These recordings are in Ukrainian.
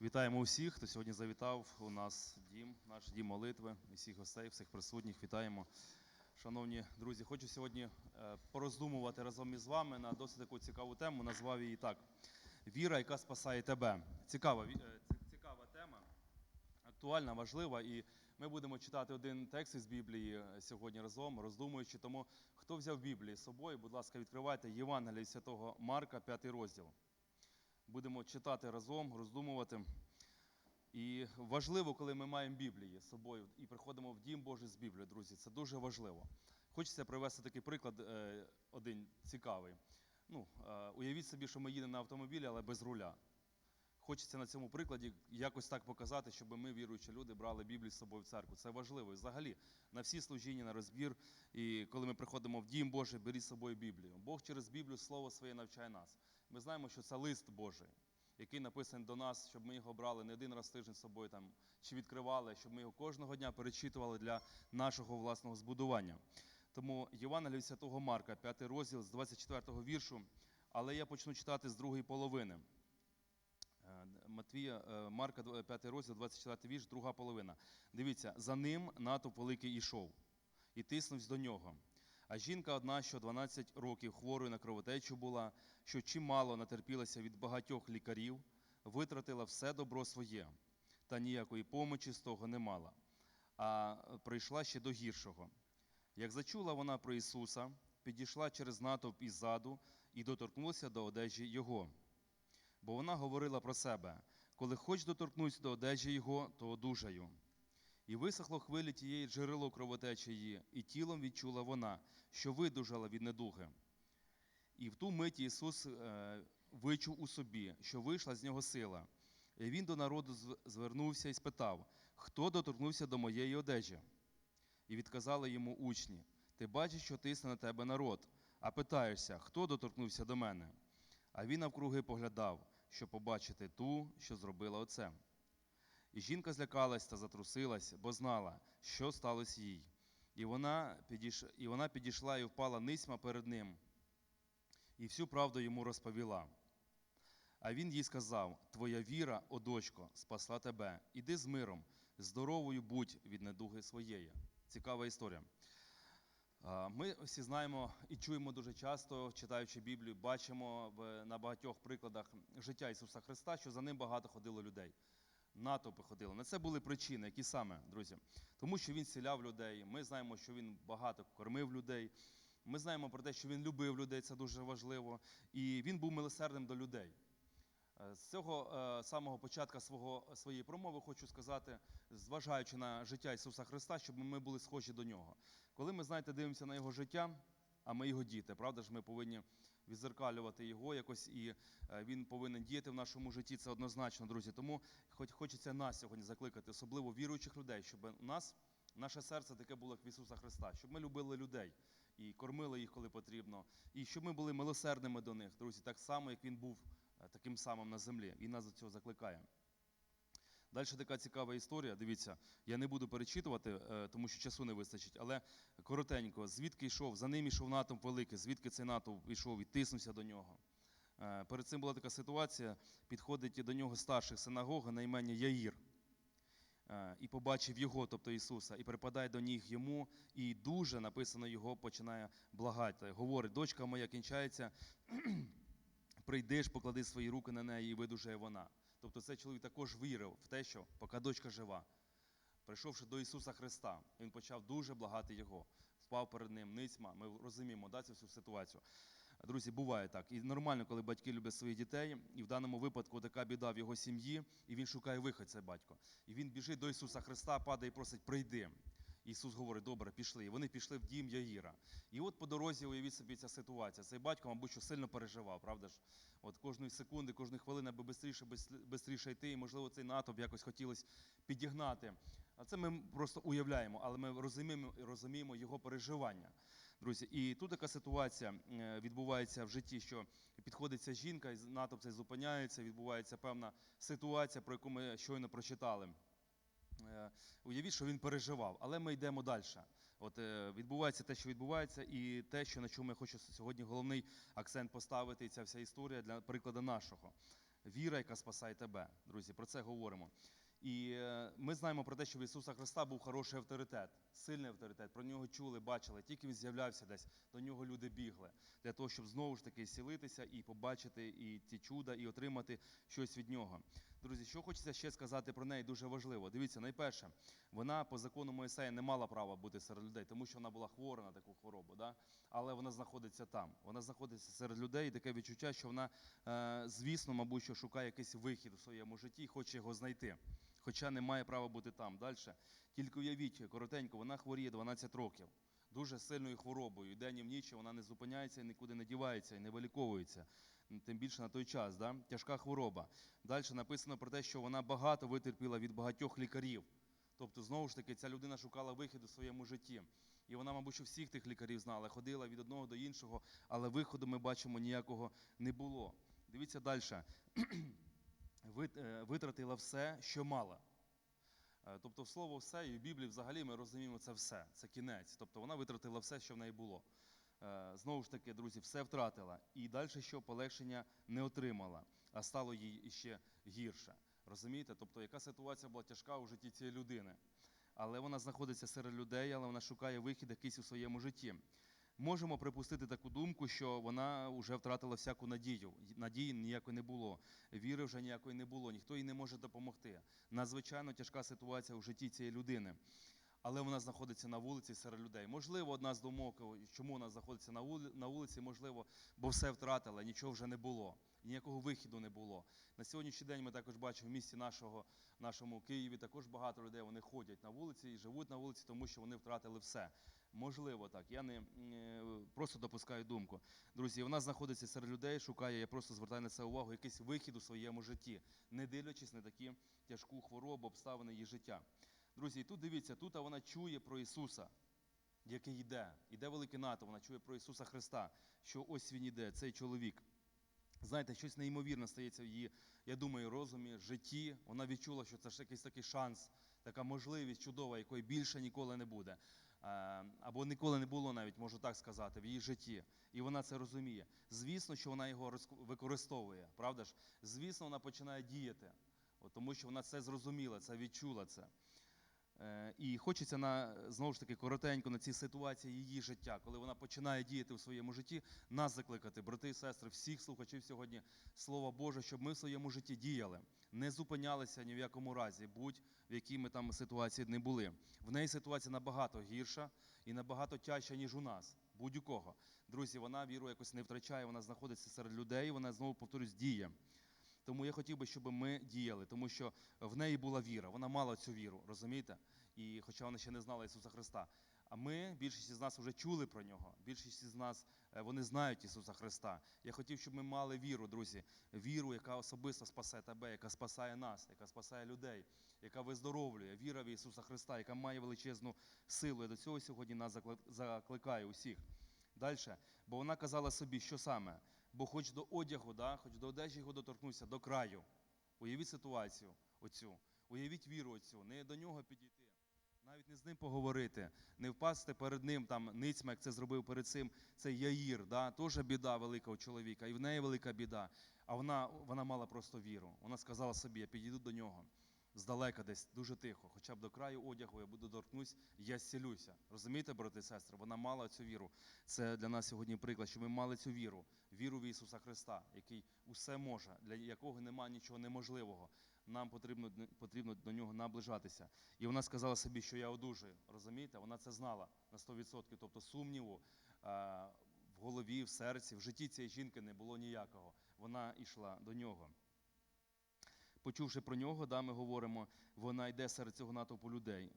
Вітаємо усіх, хто сьогодні завітав у нас дім, наш дім молитви, і всіх гостей, всіх присутніх. Вітаємо. Шановні друзі, хочу сьогодні е, пороздумувати разом із вами на досить таку цікаву тему. Назвав її так: Віра, яка спасає тебе. Цікава, е, цікава тема, актуальна, важлива. І ми будемо читати один текст із Біблії е, сьогодні разом, роздумуючи. Тому хто взяв Біблію з собою, будь ласка, відкривайте Євангелія від святого Марка, п'ятий розділ. Будемо читати разом, роздумувати. І важливо, коли ми маємо Біблії з собою і приходимо в Дім Божий з Біблією, друзі, це дуже важливо. Хочеться привести такий приклад, е, один цікавий. Ну, е, уявіть собі, що ми їдемо на автомобілі, але без руля. Хочеться на цьому прикладі якось так показати, щоб ми, віруючі люди, брали Біблію з собою в церкву. Це важливо. І взагалі на всі служіння, на розбір. І коли ми приходимо в Дім Божий, беріть з собою Біблію. Бог через Біблію Слово своє навчає нас. Ми знаємо, що це лист Божий, який написаний до нас, щоб ми його брали не один раз в тиждень з собою там, чи відкривали, щоб ми його кожного дня перечитували для нашого власного збудування. Тому Євангелія від Святого Марка, 5 розділ з 24 віршу, але я почну читати з другої половини. Е, Матвія, е, Марка, 5 розділ, 24 вірш, друга половина. Дивіться, за ним натовп великий ішов і тиснувся до нього. А жінка одна, що 12 років хворою на кровотечу була, що чимало натерпілася від багатьох лікарів, витратила все добро своє, та ніякої помочі з того не мала, а прийшла ще до гіршого. Як зачула вона про Ісуса, підійшла через натовп іззаду і доторкнулася до одежі Його. Бо вона говорила про себе: коли хоч доторкнусь до одежі Його, то одужаю. І висохло хвилі тієї джерело кровотечі і тілом відчула вона, що видужала від недуги. І в ту мить Ісус е, вичув у собі, що вийшла з нього сила. І він до народу звернувся і спитав, хто доторкнувся до моєї одежі? І відказали йому учні: Ти бачиш, що тисне на тебе народ, а питаєшся, хто доторкнувся до мене? А він навкруги поглядав, щоб побачити ту, що зробила оце. І жінка злякалась та затрусилась, бо знала, що сталося їй. І вона, підійш... і вона підійшла і впала нисьма перед ним, і всю правду йому розповіла. А він їй сказав: Твоя віра, о дочко, спасла тебе. Іди з миром, здоровою будь від недуги своєї. Цікава історія. Ми всі знаємо і чуємо дуже часто, читаючи Біблію, бачимо на багатьох прикладах життя Ісуса Христа, що за ним багато ходило людей. Натовпи ходили. На це були причини, які саме, друзі. Тому що він зціляв людей. Ми знаємо, що він багато кормив людей. Ми знаємо про те, що він любив людей, це дуже важливо. І він був милосердним до людей. Е, З цього е, самого початку свого, своєї промови хочу сказати, зважаючи на життя Ісуса Христа, щоб ми були схожі до Нього. Коли ми, знаєте, дивимося на Його життя, а ми Його діти, правда ж, ми повинні відзеркалювати Його якось, і е, Він повинен діяти в нашому житті, це однозначно, друзі. Тому хоч хочеться нас сьогодні закликати, особливо віруючих людей, щоб у нас наше серце таке було, як в Ісуса Христа, щоб ми любили людей і кормили їх, коли потрібно, і щоб ми були милосердними до них, друзі, так само, як Він був е, таким самим на землі. Він нас до цього закликає. Далі така цікава історія. Дивіться, я не буду перечитувати, е, тому що часу не вистачить, але коротенько, звідки йшов, за ним йшов натовп великий, звідки цей натовп йшов і тиснувся до нього. Е, Перед цим була така ситуація, підходить до нього старших синагоги на ім'я Яїр. Е, І побачив його, тобто Ісуса, і припадає до ніг йому, і дуже написано його починає благати. Говорить, дочка моя кінчається, прийдеш, поклади свої руки на неї і видужає вона. Тобто цей чоловік також вірив в те, що поки дочка жива. Прийшовши до Ісуса Христа, він почав дуже благати Його. Впав перед ним ницьма. Ми розуміємо да, цю всю ситуацію. Друзі, буває так. І нормально, коли батьки люблять своїх дітей, і в даному випадку така біда в його сім'ї, і він шукає вихід, цей батько. І він біжить до Ісуса Христа, падає і просить, прийди. Ісус говорить, добре, пішли. І вони пішли в дім Яїра. І от по дорозі уявіть собі ця ситуація. Цей батько, мабуть, що сильно переживав, правда ж? От кожної секунди, кожної хвилини, аби швидше, швидше йти, і можливо цей натовп якось хотілося підігнати. А це ми просто уявляємо, але ми розуміємо, розуміємо його переживання. Друзі, і тут така ситуація е, відбувається в житті, що підходить ця жінка, і натовп цей зупиняється, відбувається певна ситуація, про яку ми щойно прочитали. Е, Уявіть, що він переживав, але ми йдемо далі. От е, відбувається те, що відбувається, і те, що на чому я хочу сьогодні головний акцент поставити, і ця вся історія для прикладу нашого. віра, яка спасає тебе. Друзі, про це говоримо. І е, ми знаємо про те, що в Ісуса Христа був хороший авторитет, сильний авторитет. Про нього чули, бачили. Тільки він з'являвся десь, до нього люди бігли для того, щоб знову ж таки сілитися і побачити і ті чуда, і отримати щось від нього. Друзі, що хочеться ще сказати про неї, дуже важливо. Дивіться, найперше, вона по закону Моїсея не мала права бути серед людей, тому що вона була хвора на таку хворобу. Да? Але вона знаходиться там. Вона знаходиться серед людей, і таке відчуття, що вона, е, звісно, мабуть, що шукає якийсь вихід у своєму житті і хоче його знайти. Хоча не має права бути там. Далі. Тільки уявіть, коротенько, вона хворіє 12 років. Дуже сильною хворобою. І день і в ніч вона не зупиняється і нікуди не дівається і не виліковується. Тим більше на той час. Да? Тяжка хвороба. Далі написано про те, що вона багато витерпіла від багатьох лікарів. Тобто, знову ж таки, ця людина шукала вихід у своєму житті. І вона, мабуть, всіх тих лікарів знала, ходила від одного до іншого, але виходу ми бачимо ніякого не було. Дивіться далі. Витратила все, що мала. Е, Тобто, слово все, і в Біблії взагалі ми розуміємо це все. Це кінець. Тобто вона витратила все, що в неї було. Е, Знову ж таки, друзі, все втратила. І далі що полегшення не отримала, а стало їй іще гірше. Розумієте? Тобто, яка ситуація була тяжка у житті цієї людини. Але вона знаходиться серед людей, але вона шукає вихід якийсь у своєму житті. Можемо припустити таку думку, що вона вже втратила всяку надію. Надії ніякої не було, віри вже ніякої не було, ніхто їй не може допомогти. Надзвичайно тяжка ситуація у житті цієї людини. Але вона знаходиться на вулиці серед людей. Можливо, одна з думок, чому вона знаходиться на вулиці, можливо, бо все втратила, нічого вже не було, ніякого вихіду не було. На сьогоднішній день ми також бачимо в місті нашого, нашому Києві також багато людей вони ходять на вулиці і живуть на вулиці, тому що вони втратили все. Можливо, так. Я не е, просто допускаю думку. Друзі, вона знаходиться серед людей, шукає, я просто звертаю на це увагу, якийсь вихід у своєму житті, не дивлячись на такі тяжку хворобу, обставини її життя. Друзі, тут дивіться, тут вона чує про Ісуса, який йде. Іде велике НАТО, вона чує про Ісуса Христа, що ось він іде, цей чоловік. Знаєте, щось неймовірне стається в її, я думаю, розумі, житті. Вона відчула, що це ж якийсь такий шанс, така можливість чудова, якої більше ніколи не буде. Е, Або ніколи не було навіть, можу так сказати, в її житті. І вона це розуміє. Звісно, що вона його використовує, правда ж? Звісно, вона починає діяти, тому що вона це зрозуміла, це відчула це. Е, І хочеться на знову ж таки коротенько на цій ситуації її життя, коли вона починає діяти у своєму житті, нас закликати, брати і сестри, всіх слухачів сьогодні Слова Боже, щоб ми в своєму житті діяли, не зупинялися ні в якому разі, будь в якій ми там ситуації не були. В неї ситуація набагато гірша і набагато тяжча, ніж у нас, будь у кого. Друзі, вона віру якось не втрачає, вона знаходиться серед людей, вона знову повторюсь, діє. Тому я хотів би, щоб ми діяли, тому що в неї була віра, вона мала цю віру, розумієте? І хоча вона ще не знала Ісуса Христа. А ми, більшість з нас вже чули про нього. Більшість з нас е, вони знають Ісуса Христа. Я хотів, щоб ми мали віру, друзі, віру, яка особисто спасає тебе, яка спасає нас, яка спасає людей, яка виздоровлює, віра в Ісуса Христа, яка має величезну силу. Я до цього сьогодні нас закли- закликаю усіх. Далі, бо вона казала собі, що саме? Бо хоч до одягу, да, хоч до одежі його доторкнуся, до краю. Уявіть ситуацію оцю, уявіть віру оцю, не до нього підійти, навіть не з ним поговорити, не впасти перед ним там ницьма, як це зробив перед цим цей Яїр, да, теж біда велика у чоловіка, і в неї велика біда. А вона, вона мала просто віру. Вона сказала собі, я підійду до нього. Здалека десь дуже тихо, хоча б до краю одягу я буду торкнусь, я зцілюся. Розумієте, брати і сестри? Вона мала цю віру. Це для нас сьогодні приклад, що ми мали цю віру, віру в Ісуса Христа, який усе може, для якого немає нічого неможливого. Нам потрібно, потрібно до нього наближатися. І вона сказала собі, що я одужаю. Розумієте? Вона це знала на 100%. Тобто сумніву е, в голові, в серці, в житті цієї жінки не було ніякого. Вона йшла до нього. Почувши про нього, да, ми говоримо, вона йде серед цього натовпу людей.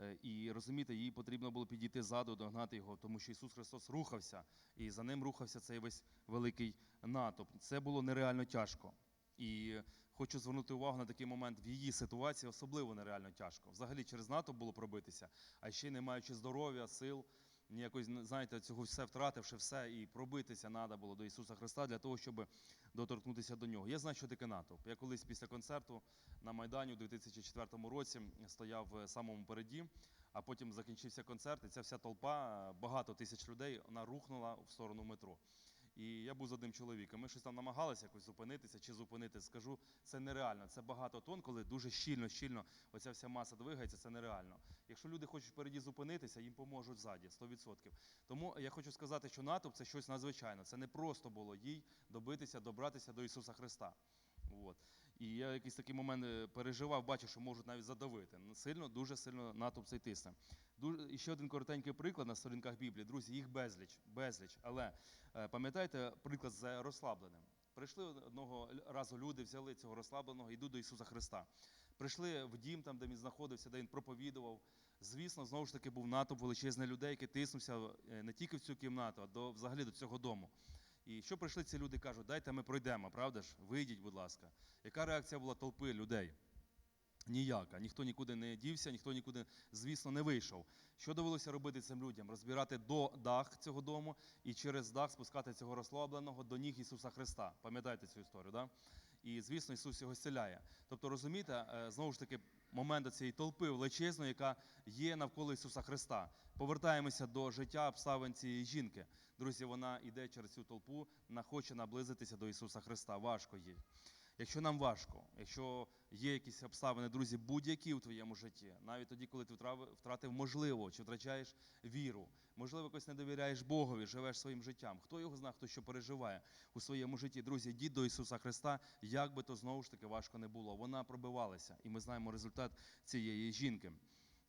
Е, І розумієте, їй потрібно було підійти ззаду, догнати його, тому що Ісус Христос рухався, і за ним рухався цей весь великий натовп. Це було нереально тяжко. І хочу звернути увагу на такий момент в її ситуації особливо нереально тяжко. Взагалі через натовп було пробитися, а ще не маючи здоров'я, сил, ніякось, знаєте, цього все втративши все, і пробитися треба було до Ісуса Христа для того, щоб доторкнутися до нього. Я знаю, що таке натовп. Я колись після концерту на Майдані у 2004 році стояв в самому переді, а потім закінчився концерт, і ця вся толпа, багато тисяч людей, вона рухнула в сторону метро. І я був з одним чоловіком. Ми щось там намагалися якось зупинитися чи зупинити. Скажу, це нереально. Це багато тонн, коли дуже щільно, щільно оця вся маса двигається, це нереально. Якщо люди хочуть впереді зупинитися, їм поможуть ззаді, 100%. Тому я хочу сказати, що натовп це щось надзвичайне. Це не просто було їй добитися, добратися до Ісуса Христа. От. І я якийсь такий момент е, переживав, бачив, що можуть навіть задавити. Ну, Сильно, дуже сильно натовп цей тисне. І ще один коротенький приклад на сторінках Біблії. Друзі, їх безліч, безліч. Але е, пам'ятаєте приклад з розслабленим? Прийшли одного разу люди, взяли цього розслабленого, йдуть до Ісуса Христа. Прийшли в дім, там, де він знаходився, де він проповідував. Звісно, знову ж таки був натовп величезних людей, який тиснувся е, не тільки в цю кімнату, а до, взагалі до цього дому. І що прийшли ці люди кажуть, дайте ми пройдемо, правда ж? Вийдіть, будь ласка. Яка реакція була толпи людей? Ніяка. Ніхто нікуди не дівся, ніхто нікуди, звісно, не вийшов. Що довелося робити цим людям? Розбирати до дах цього дому і через дах спускати цього розслабленого до ніг Ісуса Христа. Пам'ятаєте цю історію, да? І, звісно, Ісус його зціляє. Тобто, розумієте, е, знову ж таки, момент цієї толпи величезної, яка є навколо Ісуса Христа. Повертаємося до життя обставин цієї жінки. Друзі, вона йде через цю толпу, вона хоче наблизитися до Ісуса Христа. Важко їй. Якщо нам важко, якщо є якісь обставини, друзі, будь-які у твоєму житті, навіть тоді, коли ти втратив можливо, чи втрачаєш віру, можливо, якось не довіряєш Богові, живеш своїм життям. Хто його знає, хто що переживає у своєму житті? Друзі, йдіть до Ісуса Христа, як би то знову ж таки важко не було. Вона пробивалася, і ми знаємо результат цієї жінки.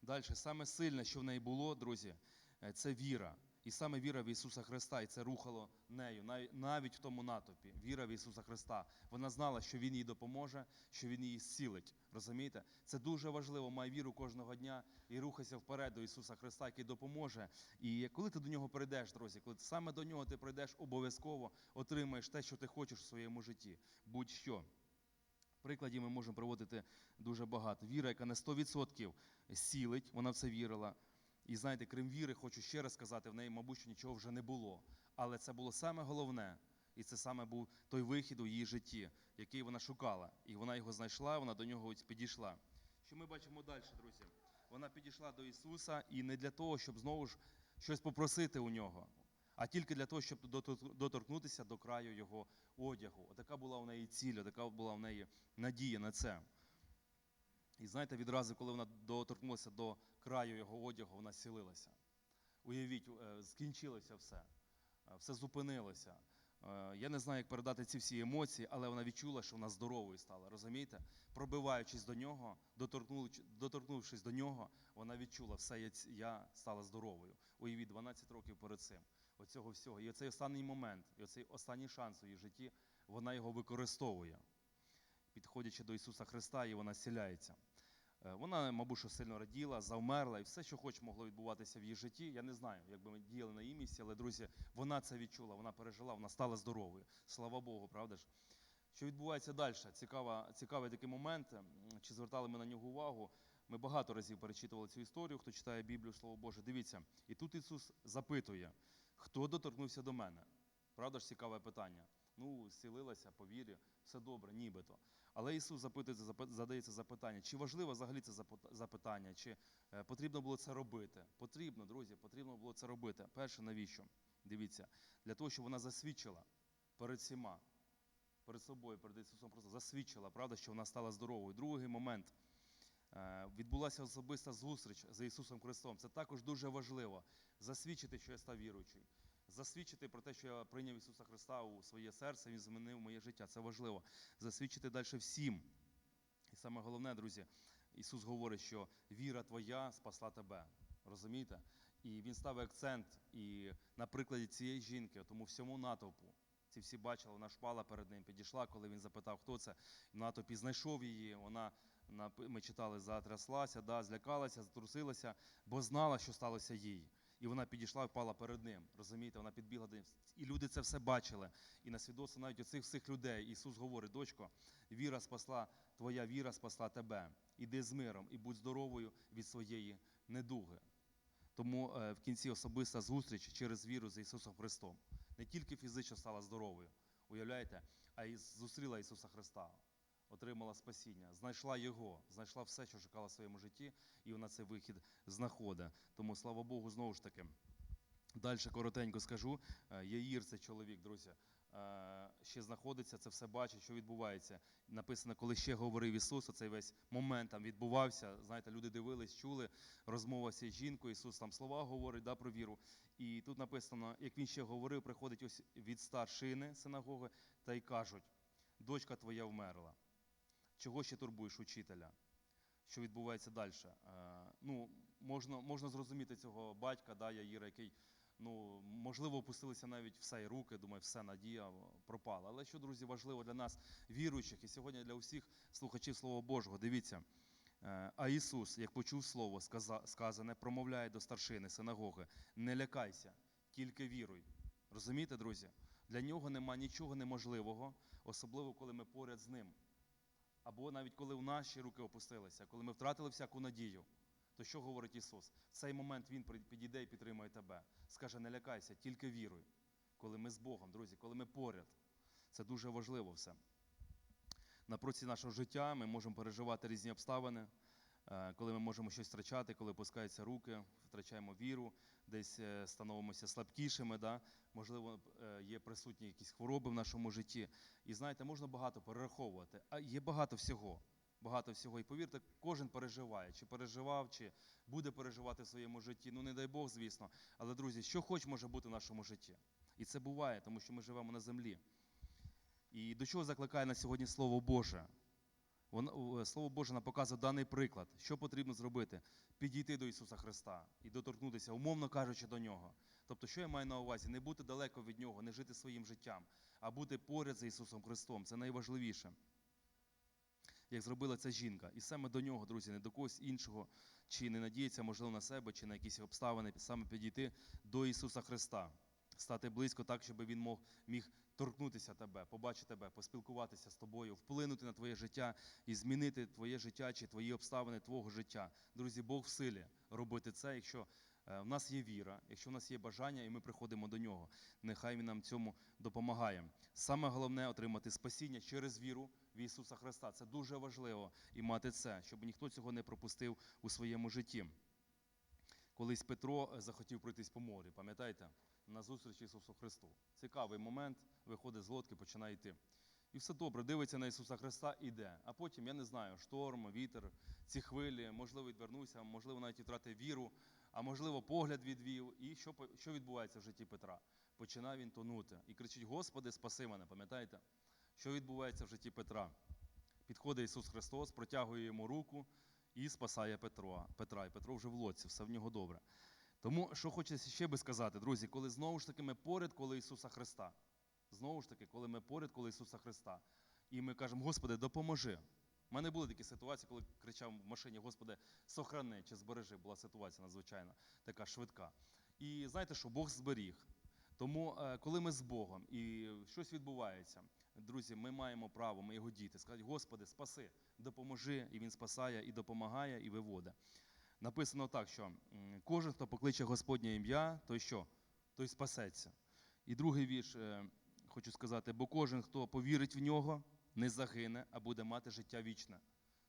Далі, саме сильне, що в неї було, друзі, е, це віра. І саме віра в Ісуса Христа, і це рухало нею, нав- навіть в тому натовпі. Віра в Ісуса Христа. Вона знала, що Він їй допоможе, що Він її зцілить. Розумієте? Це дуже важливо. Май віру кожного дня і рухайся вперед до Ісуса Христа, який допоможе. І коли ти до нього прийдеш, друзі, коли саме до нього ти прийдеш, обов'язково отримаєш те, що ти хочеш у своєму житті. Будь-що. Прикладів ми можемо проводити дуже багато. Віра, яка на 100% сілить, вона в це вірила. І знаєте, крім віри, хочу ще раз сказати, в неї, мабуть, нічого вже не було. Але це було саме головне. І це саме був той вихід у її житті, який вона шукала. І вона його знайшла, вона до нього підійшла. Що ми бачимо далі, друзі? Вона підійшла до Ісуса і не для того, щоб знову ж щось попросити у нього, а тільки для того, щоб доторкнутися до краю його одягу. Отака була у неї ціль, така була в неї надія на це. І знаєте, відразу, коли вона доторкнулася до краю його одягу, вона сілилася. Уявіть, е, скінчилося все, е, все зупинилося. Е, Я не знаю, як передати ці всі емоції, але вона відчула, що вона здоровою стала. Розумієте? Пробиваючись до нього, доторкнувшись до нього, вона відчула, все, я стала здоровою. Уявіть, 12 років перед цим. Оцього всього. І оцей останній момент, і оцей останній шанс у її житті, вона його використовує, підходячи до Ісуса Христа, і вона зціляється. Е, Вона, мабуть, що сильно раділа, завмерла, і все, що хоч могло відбуватися в її житті. Я не знаю, як би ми діяли на її місці, але, друзі, вона це відчула, вона пережила, вона стала здоровою. Слава Богу, правда ж? Що відбувається далі? Цікава, цікавий такий момент. Чи звертали ми на нього увагу? Ми багато разів перечитували цю історію, хто читає Біблію, Слово Боже. Дивіться, і тут Ісус запитує, хто доторкнувся до мене? Правда ж цікаве питання? Ну, зцілилася по вірі, все добре, нібито. Але Ісус запитується, задається запитання, чи важливо взагалі це запитання, чи е, потрібно було це робити? Потрібно, друзі, потрібно було це робити. Перше, навіщо? Дивіться, для того, щоб вона засвідчила перед всіма, перед собою, перед Ісусом просто засвідчила, правда, що вона стала здоровою. Другий момент. Е, Відбулася особиста зустріч з Ісусом Христом. Це також дуже важливо. Засвідчити, що я став віруючий. Засвідчити про те, що я прийняв Ісуса Христа у своє серце, Він змінив моє життя. Це важливо. Засвідчити далі всім. І саме головне, друзі, Ісус говорить, що віра твоя спасла тебе. Розумієте? І Він ставить акцент і на прикладі цієї жінки, тому всьому натовпу. Ці всі бачили, вона шпала перед ним, підійшла, коли він запитав, хто це. В натовпі знайшов її. Вона ми читали, затряслася, да, злякалася, затрусилася, бо знала, що сталося їй. І вона підійшла і впала перед ним. Розумієте, вона підбігла до ним. І люди це все бачили. І на свідоцтво навіть оцих всіх людей Ісус говорить: дочко, віра спасла, твоя віра спасла тебе. Іди з миром і будь здоровою від своєї недуги. Тому е, в кінці особиста зустріч через віру з Ісусом Христом. Не тільки фізично стала здоровою, уявляєте, а й зустріла Ісуса Христа, отримала спасіння, знайшла Його, знайшла все, що шукала в своєму житті, і вона цей вихід знаходить. Тому, слава Богу, знову ж таки, Далі коротенько скажу. Е, Яїр, це чоловік, друзі, е, ще знаходиться, це все бачить, що відбувається. Написано, коли ще говорив Ісус, оцей весь момент там відбувався. Знаєте, люди дивились, чули розмова з жінкою, Ісус там слова говорить да, про віру. І тут написано, як він ще говорив, приходить ось від старшини синагоги та й кажуть: дочка твоя вмерла. Чого ще турбуєш учителя? Що відбувається далі? Ну, можна, можна зрозуміти цього батька, да, Яїра, який ну, можливо, опустилися навіть все і руки, думаю, все надія пропала. Але що, друзі, важливо для нас, віруючих, і сьогодні для усіх слухачів Слова Божого, дивіться. е, А Ісус, як почув слово сказа- сказане, промовляє до старшини синагоги: не лякайся, тільки віруй. Розумієте, друзі? Для нього нема нічого неможливого, особливо коли ми поряд з ним. Або навіть коли в наші руки опустилися, коли ми втратили всяку надію. То що говорить Ісус? В цей момент Він підійде і підтримує тебе. Скаже, не лякайся, тільки віруй. Коли ми з Богом, друзі, коли ми поряд. Це дуже важливо все. На проці нашого життя ми можемо переживати різні обставини, коли ми можемо щось втрачати, коли опускаються руки, втрачаємо віру, десь е, становимося слабкішими, да? можливо, е, є присутні якісь хвороби в нашому житті. І знаєте, можна багато перераховувати, а є багато всього. Багато всього. І повірте, кожен переживає, чи переживав, чи буде переживати в своєму житті. Ну, не дай Бог, звісно. Але, друзі, що хоч може бути в нашому житті. І це буває, тому що ми живемо на землі. І до чого закликає на сьогодні Слово Боже? Воно, е, Слово Боже нам показує даний приклад. Що потрібно зробити? Підійти до Ісуса Христа і доторкнутися, умовно кажучи, до Нього. Тобто, що я маю на увазі? Не бути далеко від Нього, не жити своїм життям, а бути поряд за Ісусом Христом. Це найважливіше. Як зробила ця жінка. І саме до нього, друзі, не до когось іншого, чи не надіється, можливо, на себе, чи на якісь обставини, саме підійти до Ісуса Христа, стати близько так, щоб Він мог, міг торкнутися тебе, побачити тебе, поспілкуватися з тобою, вплинути на твоє життя і змінити твоє життя чи твої обставини твого життя. Друзі, Бог в силі робити це, якщо е, в нас є віра, якщо в нас є бажання, і ми приходимо до нього. Нехай Він нам цьому допомагає. Саме головне отримати спасіння через віру в Ісуса Христа. Це дуже важливо і мати це, щоб ніхто цього не пропустив у своєму житті. Колись Петро е, захотів пройтись по морі, пам'ятаєте? На зустріч Ісусу Христу. Цікавий момент, виходить з лодки, починає йти. І все добре, дивиться на Ісуса Христа, іде. А потім, я не знаю, шторм, вітер, ці хвилі, можливо, відвернувся, можливо, навіть втратив віру, а можливо, погляд відвів. І що, що відбувається в житті Петра? Починає він тонути і кричить: Господи, спаси мене, пам'ятаєте? Що відбувається в житті Петра? Підходить Ісус Христос, протягує йому руку і спасає Петра. Петра. І Петро вже в лодці, все в нього добре. Тому, що хочеться ще би сказати, друзі, коли знову ж таки ми поряд, коли Ісуса Христа. Знову ж таки, коли ми поряд, коли Ісуса Христа. І ми кажемо, Господи, допоможи. У мене були такі ситуації, коли кричав в машині, Господи, сохрани чи збережи. Була ситуація надзвичайно така швидка. І знаєте що, Бог зберіг. Тому, е, коли ми з Богом і щось відбувається, друзі, ми маємо право, ми його діти, сказати, Господи, спаси, допоможи, і Він спасає, і допомагає, і виводить. Написано так, що кожен, хто покличе Господнє ім'я, той що? Той спасеться. І другий вірш е, хочу сказати, бо кожен, хто повірить в нього, не загине, а буде мати життя вічне.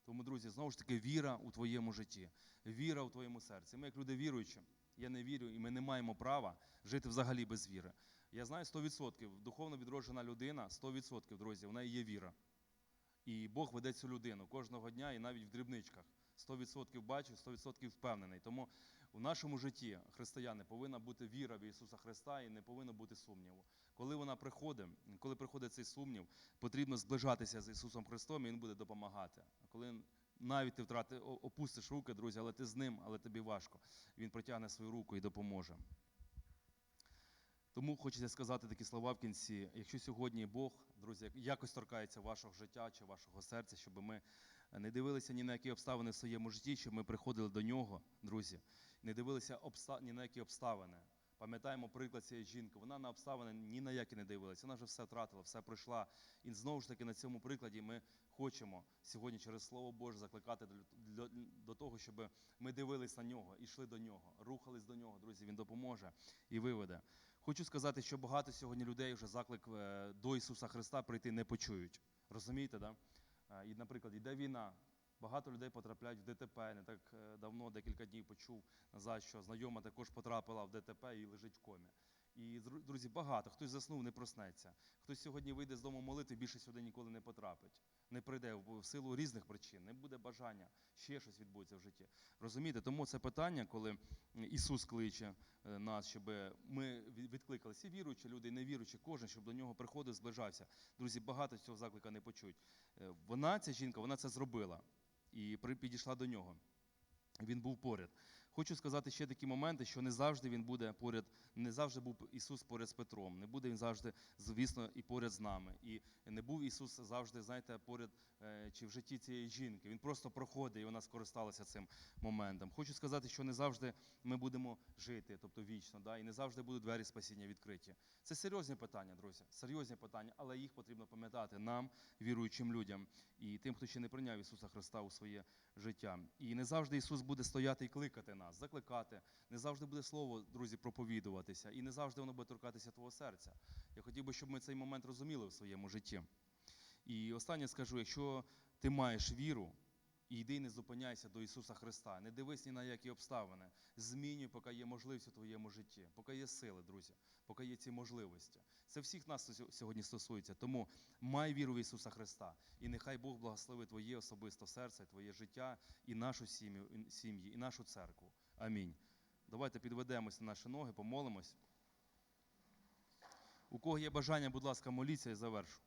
Тому, друзі, знову ж таки, віра у твоєму житті, віра у твоєму серці. Ми, як люди віруючі, я не вірю, і ми не маємо права жити взагалі без віри. Я знаю 100%, духовно відроджена людина, 100%, друзі, в неї є віра. І Бог веде цю людину кожного дня і навіть в дрібничках. 100% бачу, 100% впевнений. Тому у нашому житті християни повинна бути віра в Ісуса Христа і не повинно бути сумніву. Коли вона приходить, коли приходить цей сумнів, потрібно зближатися з Ісусом Христом, і Він буде допомагати. А коли навіть ти втрати, опустиш руки, друзі, але ти з ним, але тобі важко. Він протягне свою руку і допоможе. Тому хочеться сказати такі слова в кінці. Якщо сьогодні Бог, друзі, якось торкається вашого життя чи вашого серця, щоб ми не дивилися ні на які обставини в своєму житті, щоб ми приходили до нього, друзі, не дивилися обста... ні на які обставини. Пам'ятаємо приклад цієї жінки. Вона на обставини ні на які не дивилася. Вона вже все втратила, все пройшла. І знову ж таки на цьому прикладі ми хочемо сьогодні через Слово Боже закликати до, того, щоб ми дивились на нього йшли до нього, рухались до нього, друзі. Він допоможе і виведе. Хочу сказати, що багато сьогодні людей вже заклик е, до Ісуса Христа прийти не почують. Розумієте, да? Е, І, наприклад, йде війна, Багато людей потрапляють в ДТП. Не так е, давно, декілька днів почув назад, що знайома також потрапила в ДТП і лежить в комі. І дру- друзі, багато. Хтось заснув, не проснеться. Хтось сьогодні вийде з дому молити, більше сюди ніколи не потрапить. Не прийде в силу різних причин, не буде бажання, ще щось відбудеться в житті. Розумієте, тому це питання, коли Ісус кличе е, нас, щоб ми відкликалися, віруючі люди, і невіруючі, кожен, щоб до нього приходив, зближався. Друзі, багато цього заклика не почують. Е, Вона, ця жінка, вона це зробила і підійшла до нього. Він був поряд. Хочу сказати ще такі моменти, що не завжди він буде поряд, не завжди був Ісус поряд з Петром, не буде він завжди, звісно, і поряд з нами. І не був Ісус завжди, знаєте, поряд е, чи в житті цієї жінки. Він просто проходить, і вона скористалася цим моментом. Хочу сказати, що не завжди ми будемо жити, тобто вічно, да, і не завжди будуть двері спасіння відкриті. Це серйозні питання, друзі, серйозні питання, але їх потрібно пам'ятати нам, віруючим людям, і тим, хто ще не прийняв Ісуса Христа у своє життя. І не завжди Ісус буде стояти і кликати нас, закликати. Не завжди буде слово, друзі, проповідуватися, і не завжди воно буде торкатися твого серця. Я хотів би, щоб ми цей момент розуміли в своєму житті. І останнє скажу: якщо ти маєш віру, і йди не зупиняйся до Ісуса Христа, не дивись ні на які обставини. Змінюй, поки є можливість у твоєму житті, поки є сили, друзі, поки є ці можливості. Це всіх нас сьогодні стосується. Тому май віру в Ісуса Христа, і нехай Бог благословить твоє особисте серце, твоє життя, і нашу сім'ю, сім'ї, і нашу церкву. Амінь. Давайте підведемось на наші ноги, помолимось. У кого є бажання, будь ласка, моліться і завершу.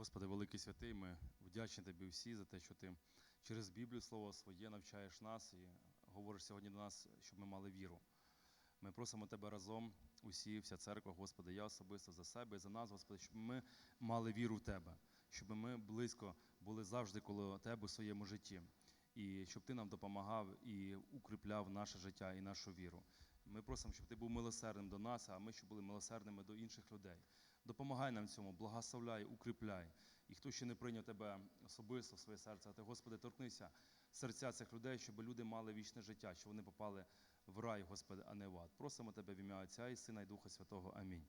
Господи, великий святий, ми вдячні Тобі всі за те, що Ти через Біблію Слово своє навчаєш нас і говориш сьогодні до нас, щоб ми мали віру. Ми просимо Тебе разом, усі, вся церква, Господи, я особисто за себе і за нас, Господи, щоб ми мали віру в Тебе, щоб ми близько були завжди коло Тебе у своєму житті, і щоб Ти нам допомагав і укріпляв наше життя і нашу віру. Ми просимо, щоб Ти був милосердним до нас, а ми щоб були милосердними до інших людей. Допомагай нам в цьому, благословляй, укріпляй. І хто ще не прийняв тебе особисто в своє серце, а ти, Господи, торкнися серця цих людей, щоб люди мали вічне життя, щоб вони попали в рай, Господи, а не в ад. Просимо тебе в ім'я Отця і Сина і Духа Святого. Амінь.